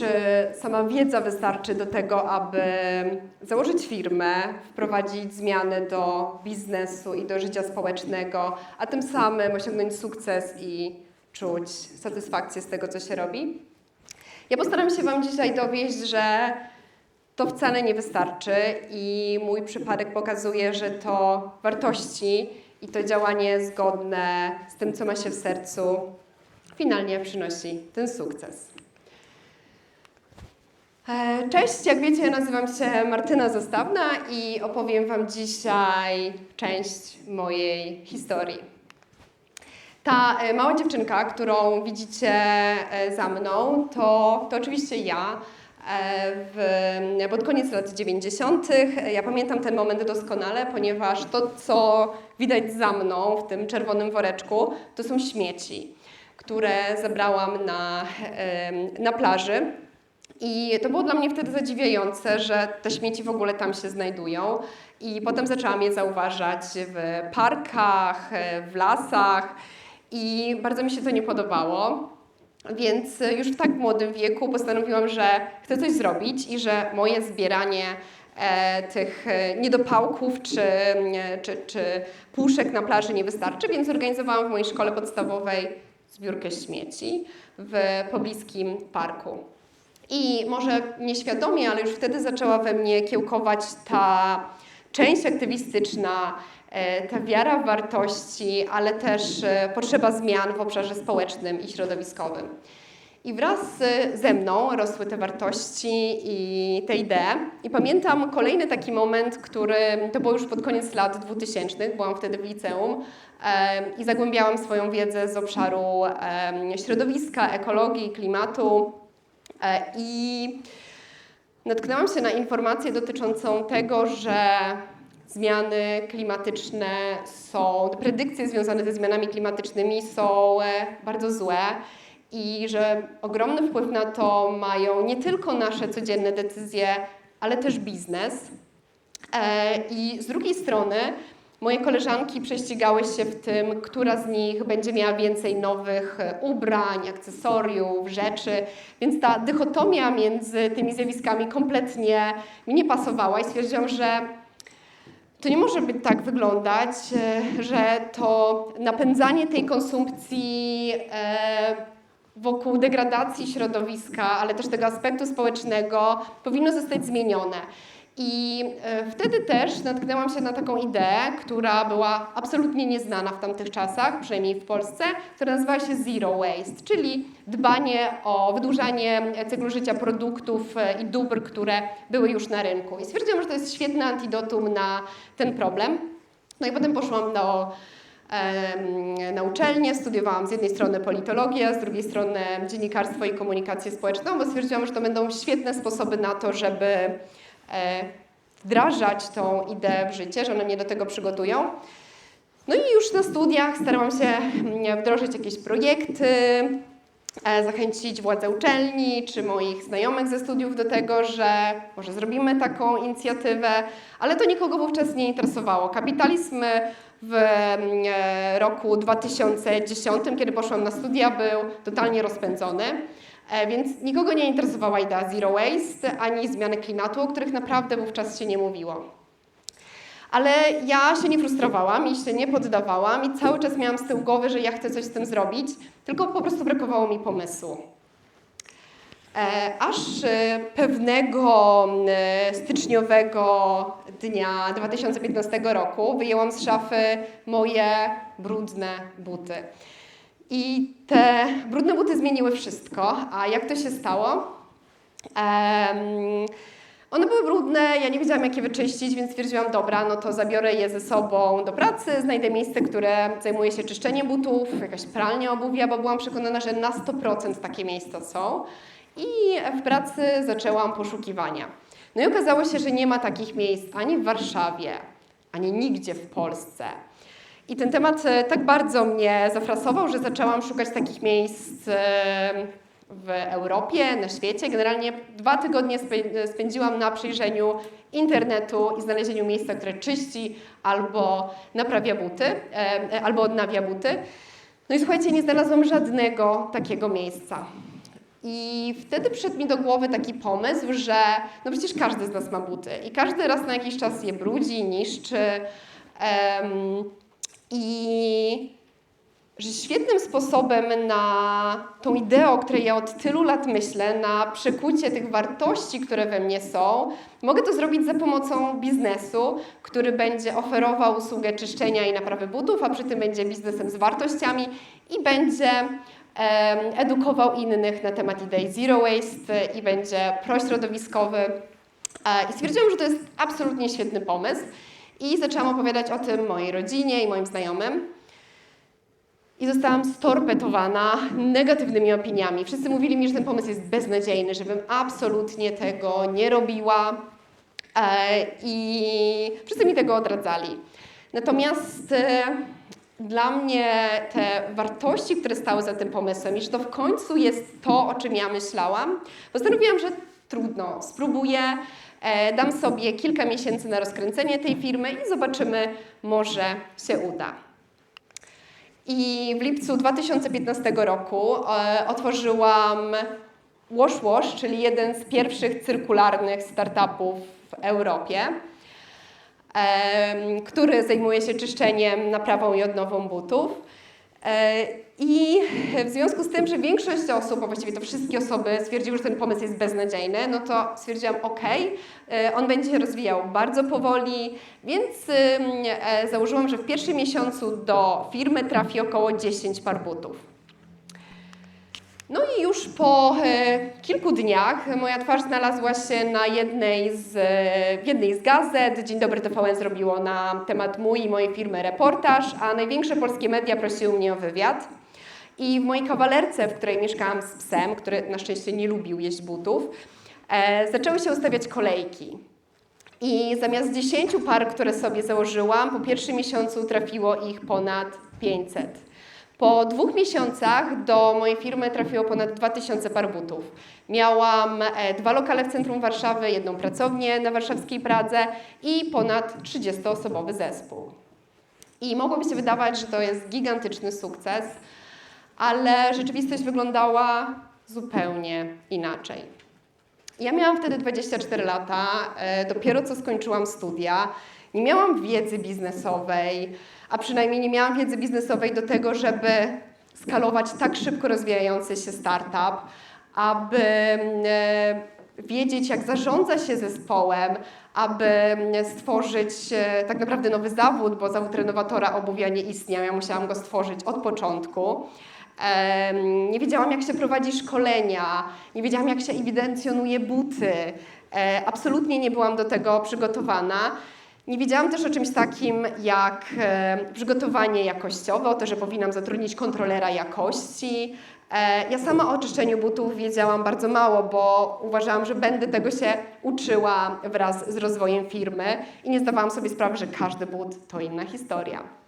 czy sama wiedza wystarczy do tego, aby założyć firmę, wprowadzić zmiany do biznesu i do życia społecznego, a tym samym osiągnąć sukces i czuć satysfakcję z tego, co się robi? Ja postaram się Wam dzisiaj dowieść, że to wcale nie wystarczy i mój przypadek pokazuje, że to wartości i to działanie zgodne z tym, co ma się w sercu, finalnie przynosi ten sukces. E, Cześć, jak wiecie, ja nazywam się Martyna Zastawna i opowiem Wam dzisiaj część mojej historii. Ta e, mała dziewczynka, którą widzicie e, za mną, to, to oczywiście ja. W, pod koniec lat 90. Ja pamiętam ten moment doskonale, ponieważ to, co widać za mną w tym czerwonym woreczku, to są śmieci, które zebrałam na, na plaży. I to było dla mnie wtedy zadziwiające, że te śmieci w ogóle tam się znajdują. I potem zaczęłam je zauważać w parkach, w lasach i bardzo mi się to nie podobało. Więc już w tak młodym wieku postanowiłam, że chcę coś zrobić i że moje zbieranie e, tych e, niedopałków czy, czy, czy puszek na plaży nie wystarczy, więc zorganizowałam w mojej szkole podstawowej zbiórkę śmieci w pobliskim parku. I może nieświadomie, ale już wtedy zaczęła we mnie kiełkować ta część aktywistyczna, e, ta wiara w wartości, ale też e, potrzeba zmian w obszarze społecznym i środowiskowym. I wraz ze mną rosły te wartości i te idee. I pamiętam kolejny taki moment, który to było już pod koniec lat 2000, byłam wtedy w liceum e, i zagłębiałam swoją wiedzę z obszaru środowiska, ekologii, klimatu. E, I natknęłam się na informację dotyczącą tego, że zmiany klimatyczne są, predykcje związane ze zmianami klimatycznymi są e, bardzo złe i że ogromny wpływ na to mają nie tylko nasze codzienne decyzje, ale też biznes. E, I z drugiej strony moje koleżanki prześcigały się w tym, która z nich będzie miała więcej nowych e, ubrań, akcesoriów, rzeczy, więc ta dychotomia między tymi zjawiskami kompletnie mi nie pasowała i stwierdziłam, że to nie może być tak wyglądać, e, że to napędzanie tej konsumpcji e, wokół degradacji środowiska, ale też tego aspektu społecznego powinno zostać zmienione. I e, wtedy też natknęłam się na taką ideę, która była absolutnie nieznana w tamtych czasach, przynajmniej w Polsce, która nazywała się Zero Waste, czyli dbanie o wydłużanie cyklu życia produktów e, i dóbr, które były już na rynku. I stwierdziłam, że to jest świetne antidotum na ten problem. No i potem poszłam do na uczelnię, studiowałam z jednej strony politologię, z drugiej strony dziennikarstwo i komunikację społeczną, bo stwierdziłam, że to będą świetne sposoby na to, żeby wdrażać tą ideę w życie, że one mnie do tego przygotują. No i już na studiach starałam się mm, wdrożyć jakieś projekty, e, zachęcić władze uczelni czy moich znajomych ze studiów do tego, że może zrobimy taką inicjatywę, ale to nikogo wówczas nie interesowało. Kapitalizm w mm, e, roku 2010, kiedy poszłam na studia, był totalnie rozpędzony. E, Więc nikogo nie interesowała idea zero waste ani zmiany klimatu, o których naprawdę wówczas się nie mówiło. Ale ja się nie frustrowałam i się nie poddawałam i cały czas miałam z tyłu głowy, że ja chcę coś z tym zrobić, tylko po prostu brakowało mi pomysłu. E, aż e, pewnego styczniowego dnia 2015 roku wyjęłam z szafy moje brudne buty. I te brudne buty zmieniły wszystko. A jak to się stało? Em, one były brudne, ja nie wiedziałam jak je wyczyścić, więc stwierdziłam, dobra, no to zabiorę je ze sobą do pracy, znajdę miejsce, które zajmuje się czyszczeniem butów, jakaś pralnia obuwia, bo byłam przekonana, że na 100% takie miejsca są. I w pracy zaczęłam poszukiwania. No i okazało się, że nie ma takich miejsc ani w Warszawie, ani nigdzie w Polsce. I ten temat e, tak bardzo mnie zafrasował, że zaczęłam szukać takich miejsc e, w Europie, na świecie. Generalnie dwa tygodnie spę- spędziłam na przejrzeniu internetu i znalezieniu miejsca, które czyści albo naprawia buty, e, e, albo odnawia buty. No i słuchajcie, nie znalazłam żadnego takiego miejsca. I wtedy przyszedł mi do głowy taki pomysł, że no przecież każdy z nas ma buty i każdy raz na jakiś czas je brudzi, niszczy. em, I że świetnym sposobem na tą ideę, o której ja od tylu lat myślę, na przekucie tych wartości, które we mnie są, mogę to zrobić za pomocą biznesu, który będzie oferował usługę czyszczenia i naprawy butów, a przy tym będzie biznesem z wartościami i będzie edukował innych na temat idei zero waste i będzie prośrodowiskowy. E, I stwierdziłam, że to jest absolutnie świetny pomysł i zaczęłam opowiadać o tym mojej rodzinie i moim znajomym. I zostałam storpetowana negatywnymi opiniami. Wszyscy mówili mi, że ten pomysł jest beznadziejny, żebym absolutnie tego nie robiła. E, I wszyscy mi tego odradzali. Natomiast e, dla mnie te wartości, które stały za tym pomysłem, i że to w końcu jest to, o czym ja myślałam, postanowiłam, że trudno, spróbuję, dam sobie kilka miesięcy na rozkręcenie tej firmy i zobaczymy, może się uda. I w lipcu 2015 roku e, otworzyłam Wash Wash, czyli jeden z pierwszych cyrkularnych startupów w Europie, em, który zajmuje się czyszczeniem, naprawą i odnową butów. E, I w związku z tym, że większość osób, a właściwie to wszystkie osoby stwierdziły, że ten pomysł jest beznadziejny, no to stwierdziłam, ok, on będzie się rozwijał bardzo powoli, więc e, założyłam, że w pierwszym miesiącu do firmy trafi około 10 par butów. No i już po e, kilku dniach moja twarz znalazła się na jednej z, e, w jednej z gazet. Dzień Dobry TVN zrobiło na temat mój i mojej firmy reportaż, a największe polskie media prosiły mnie o wywiad. I w mojej kawalerce, w której mieszkałam z psem, który na szczęście nie lubił jeść butów, e, zaczęły się ustawiać kolejki. I zamiast 10 par, które sobie założyłam, po pierwszym miesiącu trafiło ich ponad 500. Po dwóch miesiącach do mojej firmy trafiło ponad 2000 par butów. Miałam e, dwa lokale w centrum Warszawy, jedną pracownię na warszawskiej Pradze i ponad 30-osobowy zespół. I mogłoby się wydawać, że to jest gigantyczny sukces, ale rzeczywistość wyglądała zupełnie inaczej. Ja miałam wtedy 24 lata, e, dopiero co skończyłam studia, nie miałam wiedzy biznesowej, a przynajmniej nie miałam wiedzy biznesowej do tego, żeby skalować tak szybko rozwijający się startup, aby e, wiedzieć, jak zarządza się zespołem, aby stworzyć e, tak naprawdę nowy zawód, bo zawód renowatora obuwia nie istniał, ja musiałam go stworzyć od początku. Nie wiedziałam, jak się prowadzi szkolenia, nie wiedziałam, jak się ewidencjonuje buty. E, Absolutnie nie byłam do tego przygotowana. Nie wiedziałam też o czymś takim jak przygotowanie jakościowe, o to, że powinnam zatrudnić kontrolera jakości. E, Ja sama o czyszczeniu butów wiedziałam bardzo mało, bo uważałam, że będę tego się uczyła wraz z rozwojem firmy i nie zdawałam sobie sprawy, że każdy but to inna historia.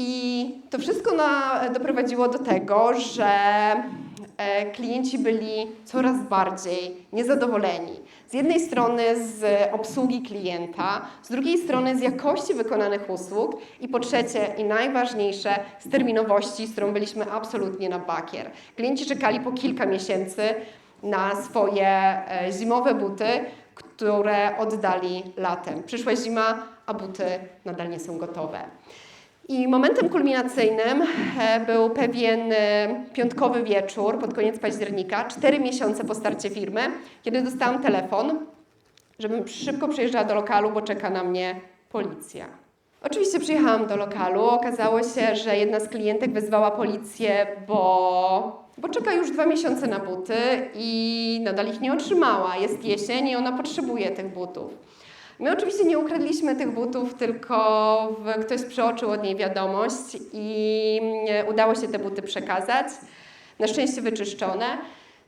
I to wszystko na, doprowadziło do tego, że e, klienci byli coraz bardziej niezadowoleni. Z jednej strony z obsługi klienta, z drugiej strony z jakości wykonanych usług i po trzecie i najważniejsze z terminowości, z którą byliśmy absolutnie na bakier. Klienci czekali po kilka miesięcy na swoje e, zimowe buty, które oddali latem. Przyszła zima, a buty nadal nie są gotowe. I momentem kulminacyjnym e, był pewien e, piątkowy wieczór pod koniec października, cztery miesiące po starcie firmy, kiedy dostałam telefon, żebym szybko przyjeżdżała do lokalu, bo czeka na mnie policja. Oczywiście przyjechałam do lokalu. Okazało się, że jedna z klientek wezwała policję, bo, bo czeka już dwa miesiące na buty i nadal ich nie otrzymała. Jest jesień i ona potrzebuje tych butów. My oczywiście nie ukradliśmy tych butów, tylko ktoś przeoczył od niej wiadomość i e, udało się te buty przekazać. Na szczęście wyczyszczone.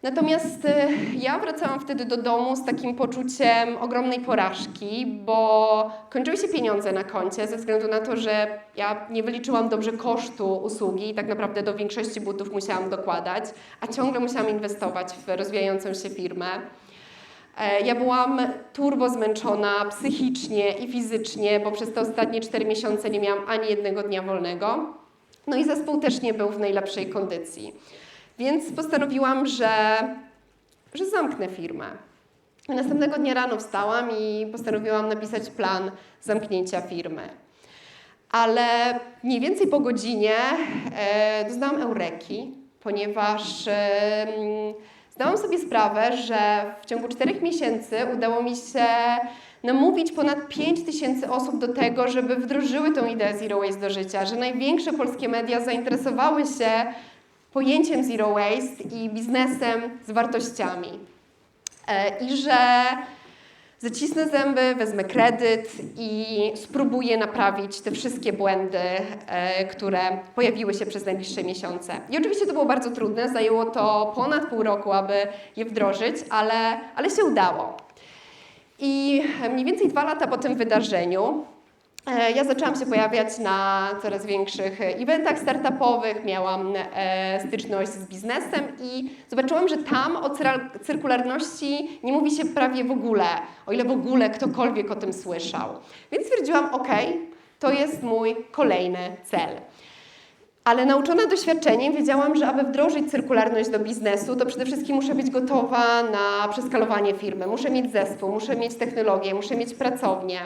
Natomiast e, ja wracałam wtedy do domu z takim poczuciem ogromnej porażki, bo kończyły się pieniądze na koncie ze względu na to, że ja nie wyliczyłam dobrze kosztu usługi i tak naprawdę do większości butów musiałam dokładać, a ciągle musiałam inwestować w rozwijającą się firmę. E, Ja byłam turbo zmęczona psychicznie i fizycznie, bo przez te ostatnie 4 miesiące nie miałam ani jednego dnia wolnego. No i zespół też nie był w najlepszej kondycji. Więc postanowiłam, że, że zamknę firmę. Następnego dnia rano wstałam i postanowiłam napisać plan zamknięcia firmy. Ale mniej więcej po godzinie e, doznałam eureki, ponieważ e, zdałam sobie sprawę, że w ciągu czterech miesięcy udało mi się namówić ponad 5 tysięcy osób do tego, żeby wdrożyły tą ideę Zero Waste do życia, że największe polskie media zainteresowały się pojęciem Zero Waste i biznesem z wartościami. E, I że zacisnę zęby, wezmę kredyt i spróbuję naprawić te wszystkie błędy, e, które pojawiły się przez najbliższe miesiące. I oczywiście to było bardzo trudne, zajęło to ponad pół roku, aby je wdrożyć, ale, ale się udało. I mniej więcej dwa lata po tym wydarzeniu ja zaczęłam się pojawiać na coraz większych eventach startupowych, miałam e, styczność z biznesem i zobaczyłam, że tam o cyrkularności nie mówi się prawie w ogóle, o ile w ogóle ktokolwiek o tym słyszał. Więc stwierdziłam, ok, to jest mój kolejny cel. Ale nauczona doświadczeniem wiedziałam, że aby wdrożyć cyrkularność do biznesu, to przede wszystkim muszę być gotowa na przeskalowanie firmy. Muszę mieć zespół, muszę mieć technologię, muszę mieć pracownię,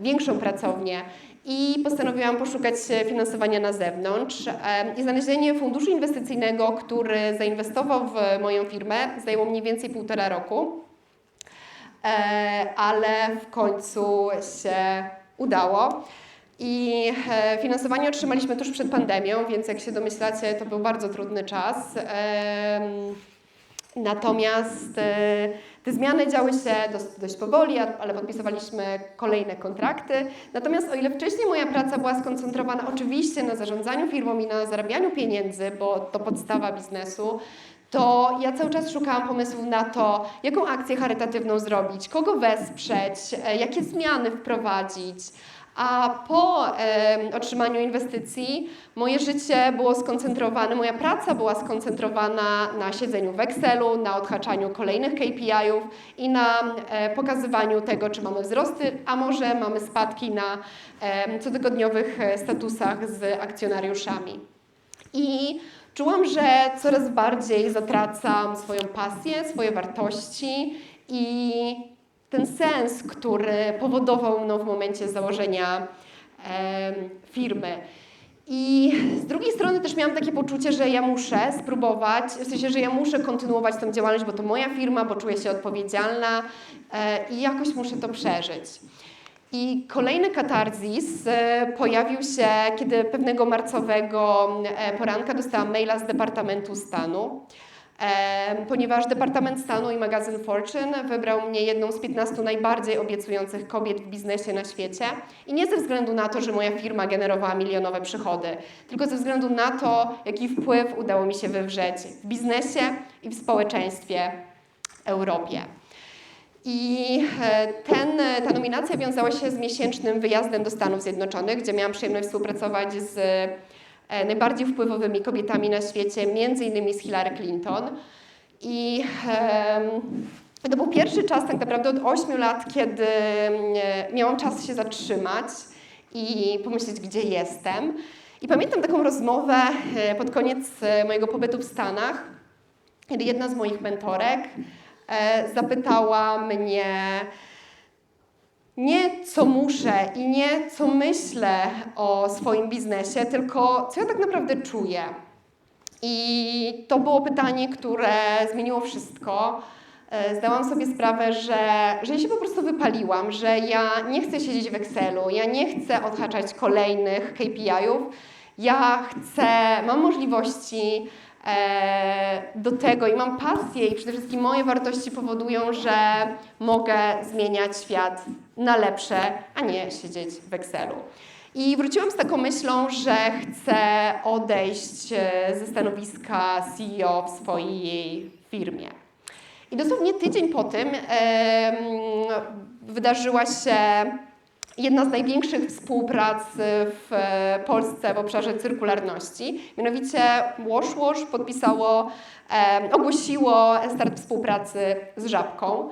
większą pracownię. I postanowiłam poszukać finansowania na zewnątrz. I znalezienie funduszu inwestycyjnego, który zainwestował w moją firmę, zajęło mniej więcej półtora roku. E, ale w końcu się udało. I e, finansowanie otrzymaliśmy tuż przed pandemią, więc jak się domyślacie, to był bardzo trudny czas. Natomiast e, te zmiany działy się dość, powoli, ale podpisywaliśmy kolejne kontrakty. Natomiast o ile wcześniej moja praca była skoncentrowana oczywiście na zarządzaniu firmą i na zarabianiu pieniędzy, bo to podstawa biznesu, to ja cały czas szukałam pomysłów na to, jaką akcję charytatywną zrobić, kogo wesprzeć, e, jakie zmiany wprowadzić. A po em, otrzymaniu inwestycji moje życie było skoncentrowane, moja praca była skoncentrowana na siedzeniu w Excelu, na odhaczaniu kolejnych KPI-ów i na e, pokazywaniu tego, czy mamy wzrosty, a może mamy spadki na em, cotygodniowych e, statusach z akcjonariuszami. I czułam, że coraz bardziej zatracam swoją pasję, swoje wartości i ten sens, który powodował mną w momencie założenia em, firmy. I z drugiej strony też miałam takie poczucie, że ja muszę spróbować, w sensie, że ja muszę kontynuować tą działalność, bo to moja firma, bo czuję się odpowiedzialna e, i jakoś muszę to przeżyć. I kolejny katarzis e, pojawił się, kiedy pewnego marcowego e, poranka dostałam maila z Departamentu Stanu, e, ponieważ Departament Stanu i magazyn Fortune wybrał mnie jedną z 15 najbardziej obiecujących kobiet w biznesie na świecie. I nie ze względu na to, że moja firma generowała milionowe przychody, tylko ze względu na to, jaki wpływ udało mi się wywrzeć w biznesie i w społeczeństwie Europie. I e, ten, ta nominacja wiązała się z miesięcznym wyjazdem do Stanów Zjednoczonych, gdzie miałam przyjemność współpracować z najbardziej wpływowymi kobietami na świecie, między innymi z Hillary Clinton. I to był pierwszy czas tak naprawdę od 8 lat, kiedy e, miałam czas się zatrzymać i pomyśleć, gdzie jestem. I pamiętam taką rozmowę e, pod koniec e, mojego pobytu w Stanach, kiedy jedna z moich mentorek e, zapytała mnie nie co muszę i nie co myślę o swoim biznesie, tylko co ja tak naprawdę czuję. I to było pytanie, które zmieniło wszystko. E, Zdałam sobie sprawę, że, że ja się po prostu wypaliłam, że ja nie chcę siedzieć w Excelu, ja nie chcę odhaczać kolejnych KPI-ów. Ja chcę, mam możliwości do tego i mam pasję i przede wszystkim moje wartości powodują, że mogę zmieniać świat na lepsze, a nie siedzieć w Excelu. I wróciłam z taką myślą, że chcę odejść e, ze stanowiska CEO w swojej firmie. I dosłownie tydzień po tym em, wydarzyła się jedna z największych współprac w e, Polsce w obszarze cyrkularności. Mianowicie Wash Wash podpisało, ogłosiło start współpracy z Żabką.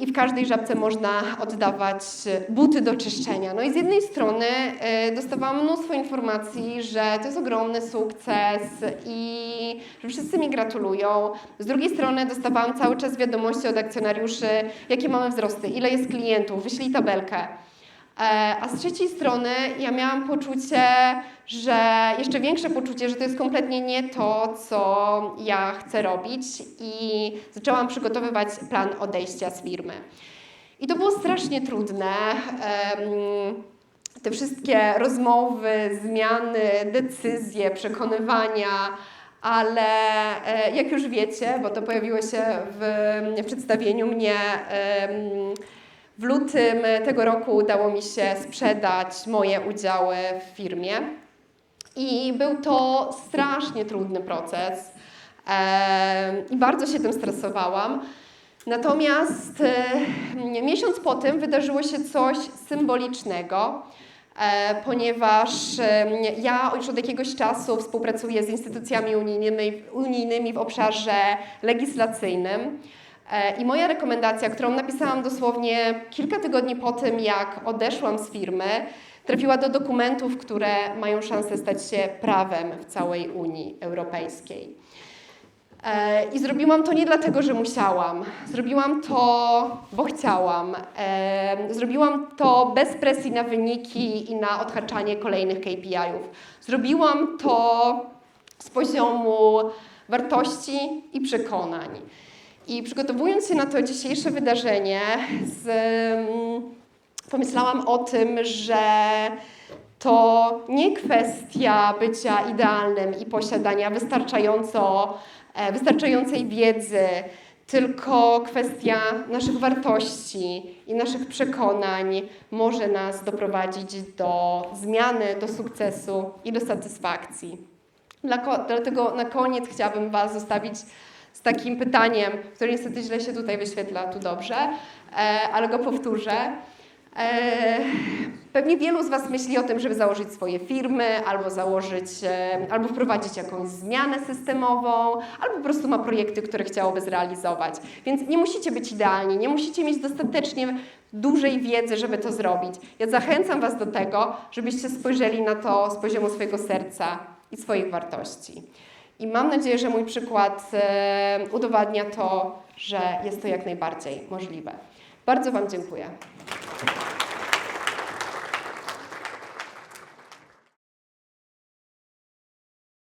I w każdej żabce można oddawać buty do czyszczenia. No i z jednej strony e, dostawałam mnóstwo informacji, że to jest ogromny sukces i że wszyscy mi gratulują. Z drugiej strony dostawałam cały czas wiadomości od akcjonariuszy, jakie mamy wzrosty, ile jest klientów, wyślij tabelkę. E, A z trzeciej strony ja miałam poczucie, że jeszcze większe poczucie, że to jest kompletnie nie to, co ja chcę robić i zaczęłam przygotowywać plan odejścia z firmy. I to było strasznie trudne. Te wszystkie rozmowy, zmiany, decyzje, przekonywania, ale e, jak już wiecie, bo to pojawiło się w, przedstawieniu mnie, w lutym tego roku udało mi się sprzedać moje udziały w firmie. I był to strasznie trudny proces i bardzo się tym stresowałam. Natomiast miesiąc po tym wydarzyło się coś symbolicznego, ponieważ ja już od jakiegoś czasu współpracuję z instytucjami unijnymi, unijnymi w obszarze legislacyjnym. E, I moja rekomendacja, którą napisałam dosłownie kilka tygodni po tym, jak odeszłam z firmy, trafiła do dokumentów, które mają szansę stać się prawem w całej Unii Europejskiej. E, I zrobiłam to nie dlatego, że musiałam. Zrobiłam to, bo chciałam. E, Zrobiłam to bez presji na wyniki i na odhaczanie kolejnych KPI-ów. Zrobiłam to z poziomu wartości i przekonań. I przygotowując się na to dzisiejsze wydarzenie, z, mm, pomyślałam o tym, że to nie kwestia bycia idealnym i posiadania wystarczająco, e, wystarczającej wiedzy, tylko kwestia naszych wartości i naszych przekonań może nas doprowadzić do zmiany, do sukcesu i do satysfakcji. Dla- Dlatego na koniec chciałabym Was zostawić z takim pytaniem, które niestety źle się tutaj wyświetla, tu dobrze, e, ale go powtórzę. E, Pewnie wielu z Was myśli o tym, żeby założyć swoje firmy, albo założyć, e, albo wprowadzić jakąś zmianę systemową, albo po prostu ma projekty, które chciałoby zrealizować. Więc nie musicie być idealni, nie musicie mieć dostatecznie dużej wiedzy, żeby to zrobić. Ja zachęcam Was do tego, żebyście spojrzeli na to z poziomu swojego serca i swoich wartości. I mam nadzieję, że mój przykład udowadnia to, że jest to jak najbardziej możliwe. Bardzo Wam dziękuję.